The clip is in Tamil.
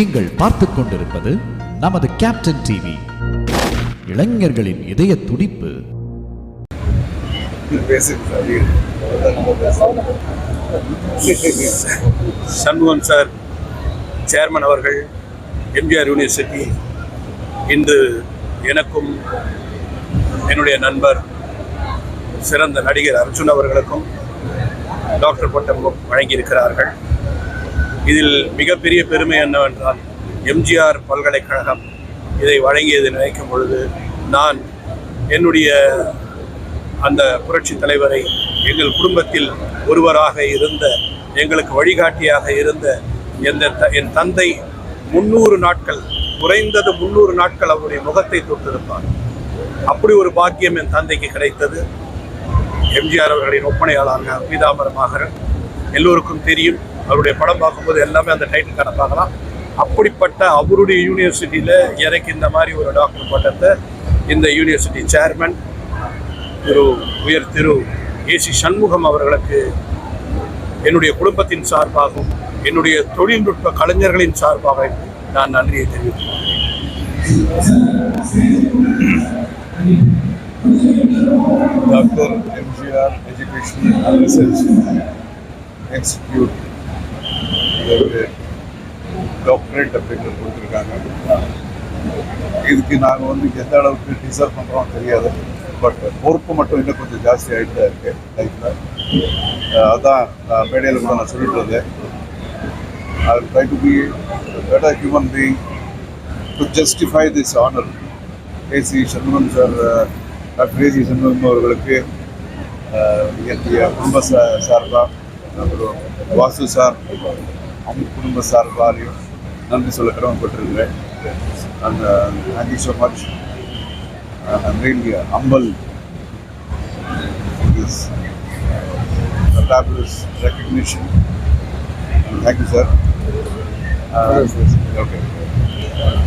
நீங்கள் பார்த்துக் கொண்டிருப்பது நமது கேப்டன் டிவி இளைஞர்களின் இதய துடிப்பு. சண்முகம் சார் சேர்மன் அவர்கள் எம்ஜிஆர் யூனிவர்சிட்டி இன்று எனக்கும் என்னுடைய நண்பர் சிறந்த நடிகர் அர்ஜுன் அவர்களுக்கும் டாக்டர் பட்டம் வழங்கியிருக்கிறார்கள். இதில் மிகப்பெரிய பெருமை என்னவென்றால் எம்ஜிஆர் பல்கலைக்கழகம் இதை வழங்கியது நினைக்கும் பொழுது நான் என்னுடைய அந்த புரட்சி தலைவரை எங்கள் குடும்பத்தில் ஒருவராக இருந்த எங்களுக்கு வழிகாட்டியாக இருந்த எந்த த- என் தந்தை முன்னூறு நாட்கள் குறைந்தது முந்நூறு நாட்கள் அவருடைய முகத்தை தொட்டிருப்பார். அப்படி ஒரு பாக்கியம் என் தந்தைக்கு கிடைத்தது. எம்ஜிஆர் அவர்களின் ஒப்பனையாளாக பீதாம்பரமாக எல்லோருக்கும் தெரியும். அவருடைய படம் பார்க்கும்போது எல்லாமே அந்த டைட்டில் கார்டை பார்க்கலாம். அப்படிப்பட்ட அவருடைய யூனிவர்சிட்டியில் எனக்கு இந்த மாதிரி ஒரு டாக்டர் பட்டத்தை இந்த யூனிவர்சிட்டி சேர்மன் திரு உயர் திரு ஏசி சண்முகம் அவர்களுக்கு என்னுடைய குடும்பத்தின் சார்பாகவும் என்னுடைய தொழில்நுட்ப கலைஞர்களின் சார்பாக நான் நன்றியை தெரிவித்துள்ளேன் doctor MGR education and research institute. ஒரு டாக்டரேட் அப்படின்னு கொடுத்துருக்காங்க. இதுக்கு நாங்கள் வந்து எந்த அளவுக்கு டிசர்வ் பண்ணுறோம் தெரியாது. பட் பொறுப்பு மட்டும் இன்னும் கொஞ்சம் ஜாஸ்தி ஆகிட்டு தான் இருக்குது லைஃப்பில் அதான் நான் மேடையில் கூட நான் சொல்லிட்டு வந்தேன். I try to be better human being to justify this honour A C Shanmugam sir doctor A C Shanmugam அவர்களுக்கு என்னுடைய குடும்ப சா சார்பாக அப்புறம் வாசு சார் அவங்க குடும்ப சார்பாலையும் நன்றி சொல்ல கடமைப்பட்டிருக்கிறேன் and thank you so much really humble this fabulous recognition. Thank you, sir. Uh, okay.